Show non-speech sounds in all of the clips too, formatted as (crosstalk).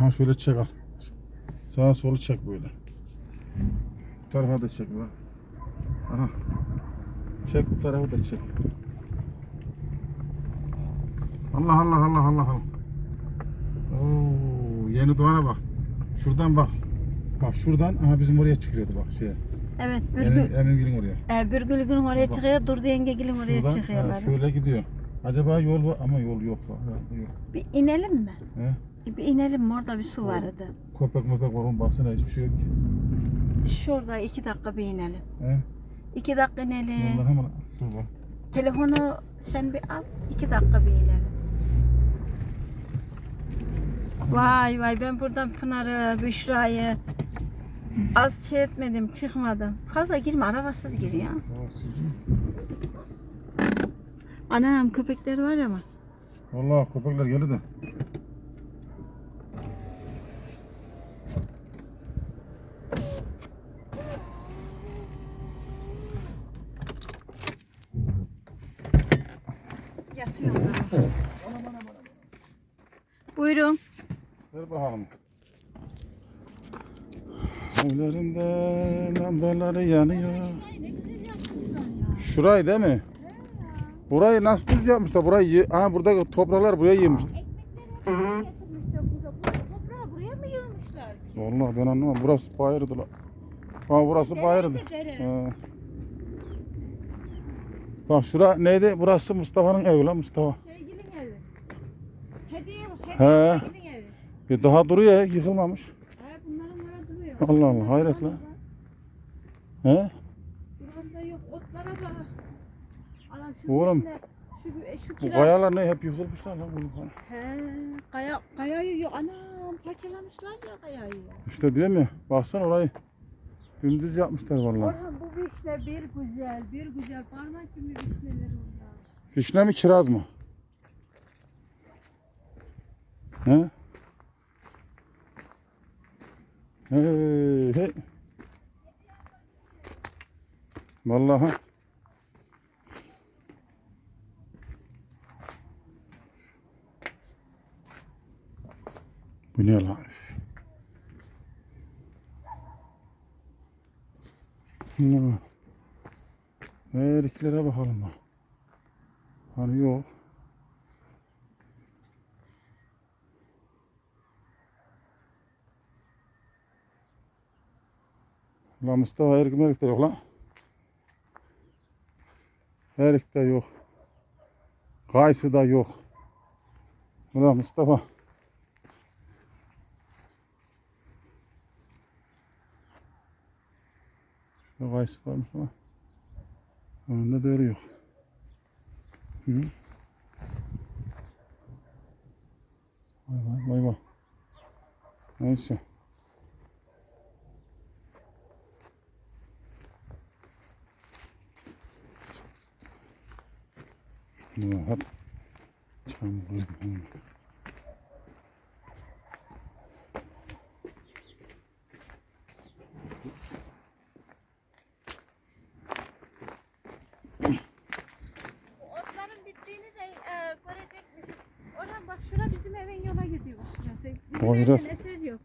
Ha şöyle çek al. Sağa solu çek böyle. Bu tarafa da çek lan. Aha. Çek bu tarafa da çek. Allah Allah Allah Allah Allah. Oo, yeni doğana bak. Şuradan bak. Bak şuradan aha bizim oraya çıkıyordu bak şey. Evet, Bürgül, Emin oraya. e, Bürgül'ün oraya Bak. çıkıyor, Durdu yengegilin oraya Şuradan çıkıyorlar. ha, şöyle gidiyor. Acaba yol var ama yol yok. Bak, yok. Bir inelim mi? He? Bir inelim? Orada bir su vardı. Köpek möpek var oğlum baksana hiçbir şey yok ki. Şurada iki dakika bir inelim. He? İki dakika inelim. Vallahi ama dur bak. Telefonu sen bir al, iki dakika bir inelim. Vay vay ben buradan Pınar'ı, Büşra'yı az şey etmedim, çıkmadım. Fazla girme, arabasız gir ya. Anam köpekler var ama. Vallahi köpekler geldi de. Buyurun. Ver bakalım. Evlerinde lambaları yanıyor. Şurayı değil mi? Burayı nasıl düz yapmışlar? Burayı yı- Aha burada topraklar buraya yığmışlar. Toprağı buraya mı yığmışlar? Vallahi ben anlamam. Burası bayırdı lan. Ha burası bayırdı. dere. He. Bak şura neydi? Burası Mustafa'nın evi lan Mustafa. Sevgilin evi. Hediye, He. hediye evi. E daha duruyor ya, yıkılmamış. He bunların orada duruyor. Allah Allah hayret lan. He? Buranda yok otlara bak. Anam şu Oğlum, şu, şu Bu kiraz- kayalar ne hep yıkılmışlar lan bunu. He, kaya, kayayı yok. Anam parçalamışlar ya kayayı. İşte diyorum ya baksana orayı dümdüz yapmışlar vallahi. Orhan bu vişne bir güzel, bir güzel. Parmak gibi vişneler orada. Fişne mi kiraz mı? He? Hey, hey. Vallahi. Bu ne lan? Hmm. Eriklere bakalım bak. Hani yok. Lan Mustafa erik merik de yok lan. Erik de yok. Kayısı da yok. Ulan Mustafa. Şurada kayısı varmış ama. Önünde de öyle yok. Hı? Vay vay vay vay. Neyse. Ulan hadi. Çamur. Otların bittiğini de e, görecekmişiz. Orhan bak şura bizim evin yola gidiyor. Hayret. evden eser yok.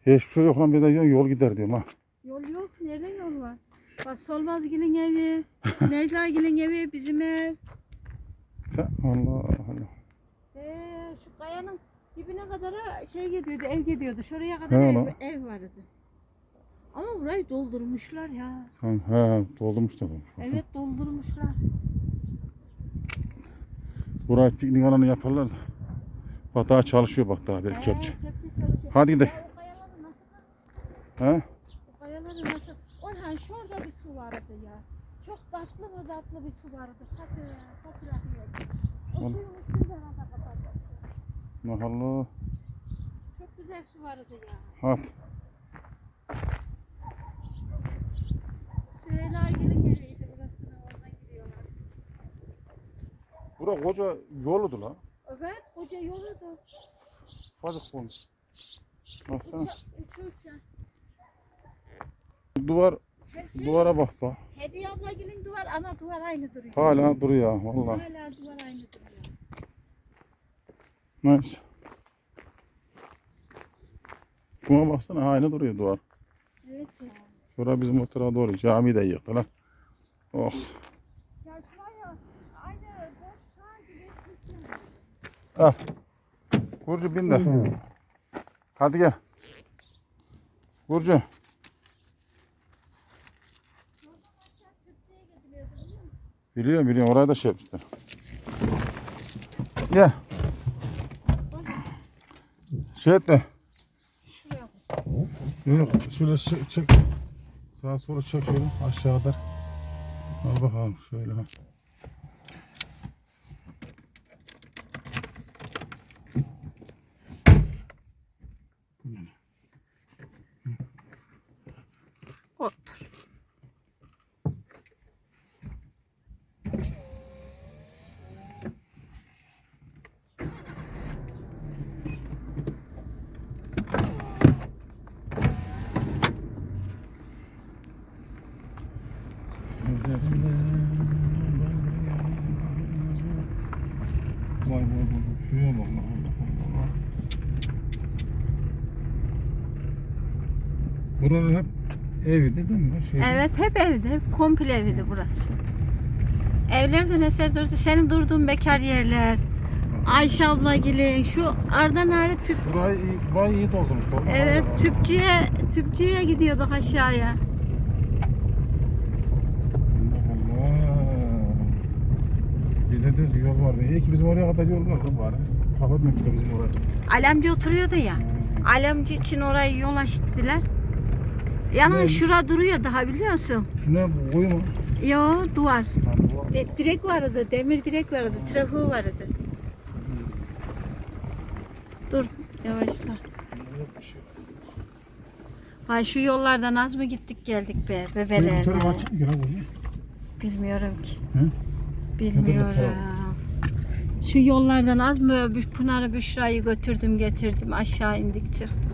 Hiçbir şey yok lan bir de yol gider diyorum ha. Yol yok. Nereden yol var? Bak Solmazgil'in evi, (laughs) Neclagil'in evi, bizim ev. Allah Allah. Ee, şu kayanın dibine kadar şey gidiyordu, ev gidiyordu. Şuraya kadar He ev, lan. ev vardı. Ama burayı doldurmuşlar ya. Sen he doldurmuş. Baksana. Evet doldurmuşlar. Burayı piknik alanı yaparlar da. Bak daha çalışıyor bak daha Ee, kepçe. Hadi gidelim. Ya He? Kayaları nasıl? Orhan şurada bir su vardı ya. Çok tatlı mı tatlı bir su vardı. Tatlı ya. Tatlı akıyordu. O suyun üstünü de herhalde kapattı. Mahallo. Çok güzel su vardı ya. Hadi. Süheyla gelin eviydi burasına oradan gidiyorlar. Bura koca yoludu lan. Evet koca yoludu. Fazla olmuş. Baksana. Duvar, Her duvara bak bak. Hediye abla gelin duvar ama duvar aynı duruyor. Hala duruyor ha, vallahi. Hala duvar aynı duruyor. Neyse. Şuna baksana aynı duruyor duvar. Evet ya. Şura bizim o tarafa doğru cami de yıktı lan. Oh. Ya şuraya aynı boş sağ gibi Al. Burcu bin de. Hadi gel. Burcu. Biliyorum biliyorum oraya da şey yapmışlar. Gel. Şey et de. Yok şöyle çek. Sağa sola çek şöyle aşağı kadar. Al bakalım şöyle. ha. Otur. Vay vay bak. lan, Allah Allah. Buralar hep evdi değil mi? Şey, Evet hep evde. Hep komple evde burası. Evlerde ne ser durdu? Senin durduğun bekar yerler. Ayşe abla gelin. Şu Arda Nare tüp. Burayı iyi, burayı iyi doldurmuşlar. Evet Allah Allah. tüpçüye tüpçüye gidiyorduk aşağıya. Allah Allah. Bizde düz yol vardı. İyi ki bizim oraya kadar yol var lan bari. Kapatmadık da bizim orayı. Alemci oturuyordu ya. Alemci için orayı yol açtılar. Yalnız şura duruyor daha biliyorsun. Şuna koy mu? Yo duvar. Lan bu var. De, direk vardı, demir direk vardı, trafiği vardı. Dur, yavaşla. Yok bir şey. Ay şu yollardan az mı gittik geldik be Şöyle bir bebelerle. açık mı ki lan? Bilmiyorum ki. Hı? Bilmiyorum. Şu yollardan az mı bir Pınar'ı Büşra'yı götürdüm getirdim aşağı indik çıktık.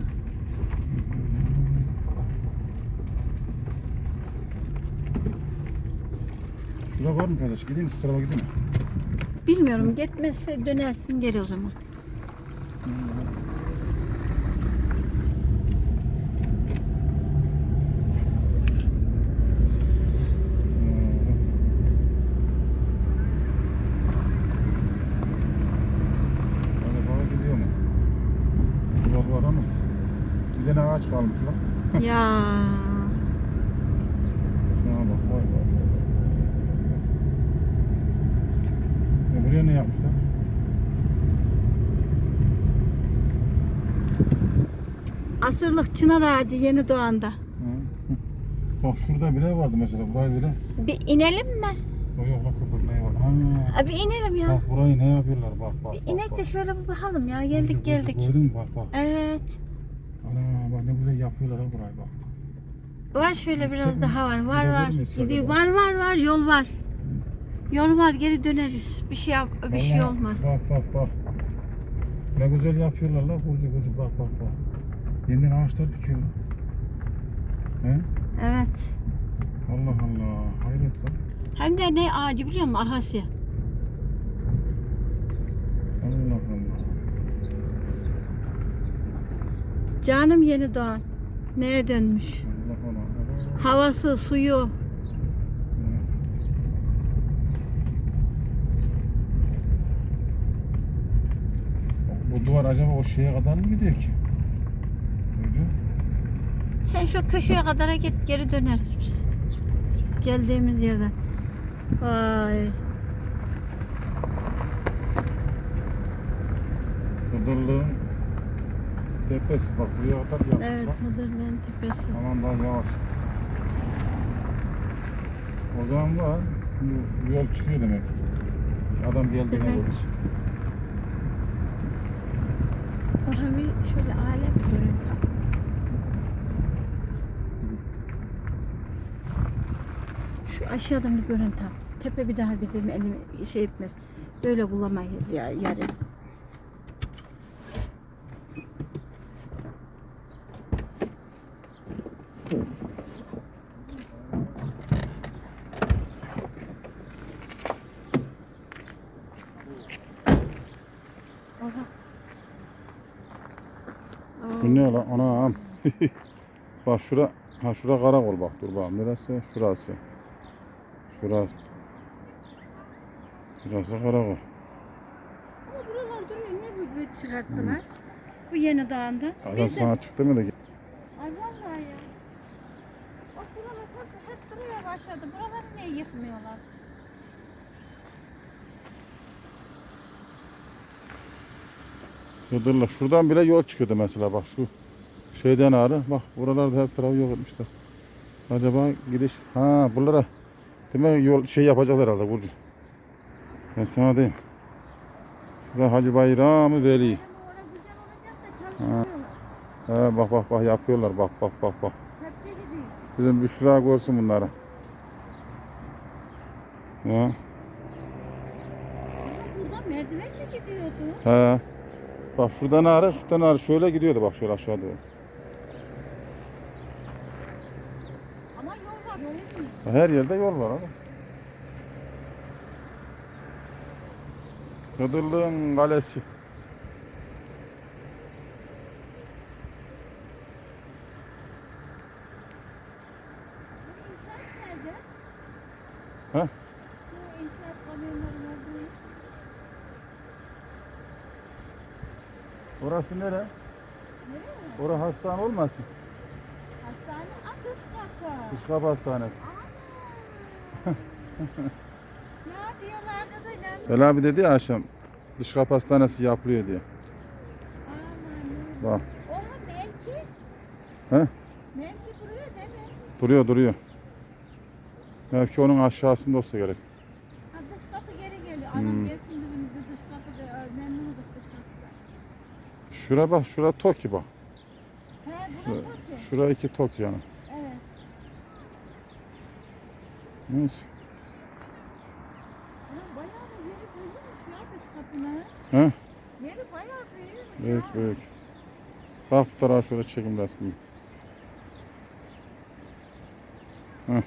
Şura var mı kardeş? Gideyim mi? şu tarafa gideyim mi? Bilmiyorum gitmezse dönersin geri o zaman. Hani bana gidiyor mu? Yol var ama. Bir tane ağaç kalmış lan. ya Şuna bak. Vay vay vay. E buraya ne yapmışlar? asırlık çınar ağacı yeni doğanda. Bak şurada bile vardı mesela. Burayı bile. Bir inelim mi? Ha. Abi inelim ya. Bak burayı ne yapıyorlar bak bak. Bir bak, inek bak. de şöyle bir bakalım ya. Geldik geldik. Gördün mü bak bak. Evet. Ana bak ne güzel yapıyorlar ha burayı bak. Var şöyle biraz Yüksek mi? daha var. Var var. Gidiyor. bak? Var var var. Yol var. Yol var. Geri döneriz. Bir şey yap, bir şey Allah, olmaz. Bak bak bak. Ne güzel yapıyorlar la burcu burcu bak bak bak. Yeniden ağaçlar dikiyorlar. He? Evet. Allah Allah. Hayret lan. Hem de ne ağacı biliyor musun? Ahasya. Allah Allah. Canım yeni doğan. Neye dönmüş? Allah Allah. Havası, suyu. Bu duvar acaba o şeye kadar mı gidiyor ki? Burcu. Sen şu köşeye kadar git geri döneriz biz. Geldiğimiz yerden. Vay. Hıdırlığın tepesi bak buraya kadar yapmış Evet, bak. Hıdırlı'nın tepesi. Aman daha yavaş. O zaman var. Bu yol çıkıyor demek. Adam geldiğine Demek. göre. Orhan bir şöyle alem görüntü. al. Şu aşağıdan bir görüntü. Tepe bir daha bizim elimi şey etmez. Böyle bulamayız ya yarın. Bu ne lan? Anam. (laughs) bak şura, ha şura karakol bak dur bak. Neresi? Şurası. Şurası. Şurası karakol. Ama buralar duruyor. Niye bu böyle çıkarttılar? Bu yeni dağında. Adam Biz de- sana çıktı mı da Ay vallahi ya. Bak buralar hep, hep duruyor başladı. Buraları niye yıkmıyorlar? Yıldırlar. Şuradan bile yol çıkıyordu mesela bak şu şeyden ağrı. Bak buralarda hep tarafı yok etmişler. Acaba gidiş ha buralara demek yol şey yapacaklar herhalde Burcu. Ben sana diyeyim. Şurada Hacı Bayram Veli. Çalışmıyorlar. He bak bak bak yapıyorlar bak bak bak bak. Bizim Büşra görsün bunları. Ya. Buradan merdiven mi gidiyordu? He. Bak şuradan ağrı, şuradan ağrı şöyle gidiyordu bak şöyle aşağı doğru. Ama yol var yol yok. Her yerde yol var abi. Kıdırlığın kalesi. Yer. Orası nere? Nereye? Orası hastane olmasın? Hastane atış kapı. Dış kapı hastanesi. Diyorlardı da lan. Bela abi dedi ya akşam dış kapı hastanesi yapılıyor diye. Aman. Bak Oha mevki. He? Mevki duruyor değil mi? duruyor duruyor. Belki onun aşağısında olsa gerek. Ha dış kapı geri geliyor. Adam Hmm. gelsin bizim de dış kapıda. Ö, Memnunuduk dış kapıda. Şura bak şura Toki bak. He burası Toki. şura iki Toki yani. Evet. Neyse. Bayağı da yeri büyümüş ya dış kapının. He? Yeri bayağı büyümüş Büyük ya. büyük. Bak bu tarafa şöyle çekim resmi. Kapı